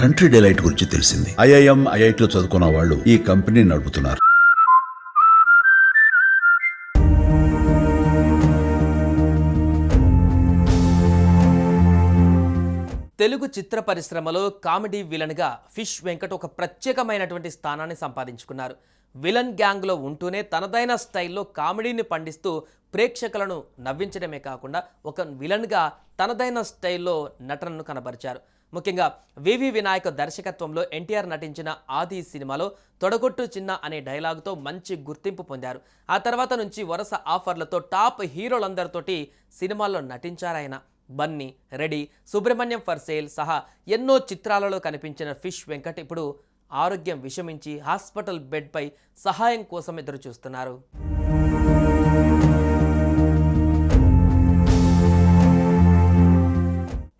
Country delight గురించి తెలిసింది. IIM ఐఐటిలో చదువుకున్న వాళ్ళు ఈ కంపెనీ నడుపుతున్నారు. తెలుగు చిత్ర పరిశ్రమలో కామెడీ విలన్గా ఫిష్ వెంకట్ ఒక ప్రత్యేకమైనటువంటి స్థానాన్ని సంపాదించుకున్నారు. విలన్ గ్యాంగ్లో ఉంటూనే తనదైన స్టైల్లో కామెడీని పండిస్తూ ప్రేక్షకులను నవ్వించడమే కాకుండా ఒక విలన్గా తనదైన స్టైల్లో నటనను కనబరిచారు. ముఖ్యంగా వివి వినాయక దర్శకత్వంలో ఎన్టీఆర్ నటించిన ఆది సినిమాలో తొడగొట్టు చిన్న అనే డైలాగుతో మంచి గుర్తింపు పొందారు. ఆ తర్వాత నుంచి వరుస ఆఫర్లతో టాప్ హీరోలందరితోటి సినిమాల్లో నటించారాయన Bunny Ready Subrahmanyam for Sale సహా ఎన్నో చిత్రాలలో కనిపించిన ఫిష్ వెంకట్ ఇప్పుడు ఆరోగ్యం విషమించి హాస్పిటల్ బెడ్పై సహాయం కోసం ఎదురు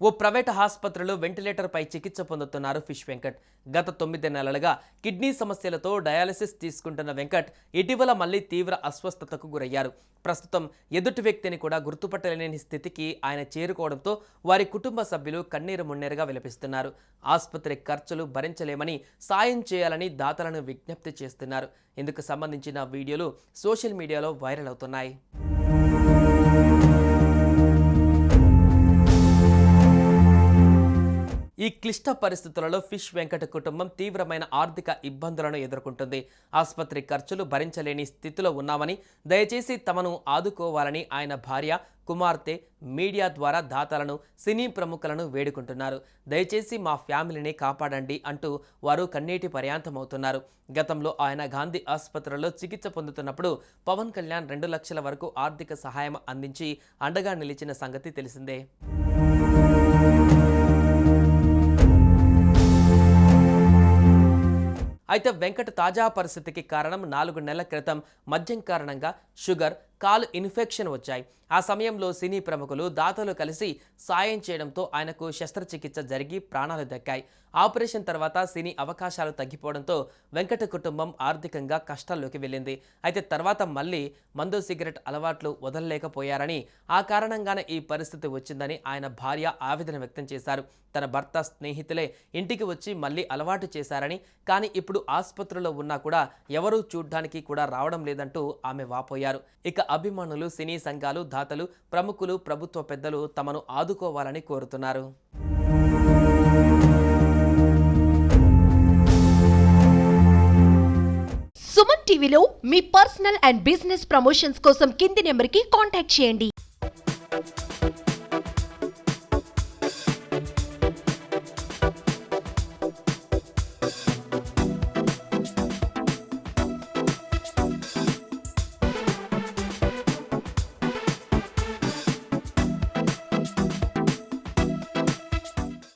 ఓ ప్రైవేట్ ఆసుపత్రిలో వెంటిలేటర్పై చికిత్స పొందుతున్నారు ఫిష్ వెంకట్. గత తొమ్మిది నెలలుగా కిడ్నీ సమస్యలతో డయాలసిస్ తీసుకుంటున్న వెంకట్ ఇటీవల మళ్ళీ తీవ్ర అస్వస్థతకు గురయ్యారు. ప్రస్తుతం ఎదుటి వ్యక్తిని కూడా గుర్తుపట్టలేని స్థితికి ఆయన చేరుకోవడంతో వారి కుటుంబ సభ్యులు కన్నీరు మున్నేరుగా విలపిస్తున్నారు. ఆసుపత్రి ఖర్చులు భరించలేమని సాయం చేయాలని దాతలను విజ్ఞప్తి చేస్తున్నారు. ఇందుకు సంబంధించిన వీడియోలు సోషల్ మీడియాలో వైరల్ అవుతున్నాయి. క్లిష్ట పరిస్థితులలో ఫిష్ వెంకట కుటుంబం తీవ్రమైన ఆర్థిక ఇబ్బందులను ఎదుర్కొంటుంది. ఆసుపత్రి ఖర్చులు భరించలేని స్థితిలో ఉన్నామని దయచేసి తమను ఆదుకోవాలని ఆయన భార్య కుమార్తె మీడియా ద్వారా దాతలను సినీ ప్రముఖులను వేడుకుంటున్నారు. దయచేసి మా ఫ్యామిలీని కాపాడండి అంటూ వారు కన్నీటి పర్యాంతమవుతున్నారు. గతంలో ఆయన గాంధీ ఆసుపత్రిలో చికిత్స పొందుతున్నప్పుడు పవన్ కళ్యాణ్ రెండు లక్షల వరకు ఆర్థిక సహాయం అందించి అండగా నిలిచిన సంగతి తెలిసిందే. అయితే వెంకట్ తాజా పరిస్థితికి కారణం నాలుగు నెలల క్రితం మద్యం కారణంగా షుగర్ కాలు ఇన్ఫెక్షన్ వచ్చాయి. ఆ సమయంలో సినీ ప్రముఖులు దాతలు కలిసి సాయం చేయడంతో ఆయనకు శస్త్రచికిత్స జరిగి ప్రాణాలు దక్కాయి. ఆపరేషన్ తర్వాత సినీ అవకాశాలు తగ్గిపోవడంతో వెంకట కుటుంబం ఆర్థికంగా కష్టాల్లోకి వెళ్ళింది. అయితే తర్వాత మళ్ళీ మందు సిగరెట్ అలవాట్లు వదలలేకపోయారని ఆ కారణంగానే ఈ పరిస్థితి వచ్చిందని ఆయన భార్య ఆవేదన వ్యక్తం చేశారు. తన భర్త స్నేహితులే ఇంటికి వచ్చి మళ్ళీ అలవాటు చేశారని కానీ ఇప్పుడు ఆసుపత్రిలో ఉన్నా కూడా ఎవరూ చూడ్డానికి కూడా రావడం లేదంటూ ఆమె వాపోయారు. ఇక అభిమానులు సినీ సంఘాలు దాతలు ప్రముఖులు ప్రభుత్వ పెద్దలు తమను ఆదుకోవాలని కోరుతున్నారు. సుమన్ టీవీలో మీ పర్సనల్ అండ్ బిజినెస్ ప్రమోషన్స్ కోసం కింది నెంబర్కి కాంటాక్ట్ చేయండి.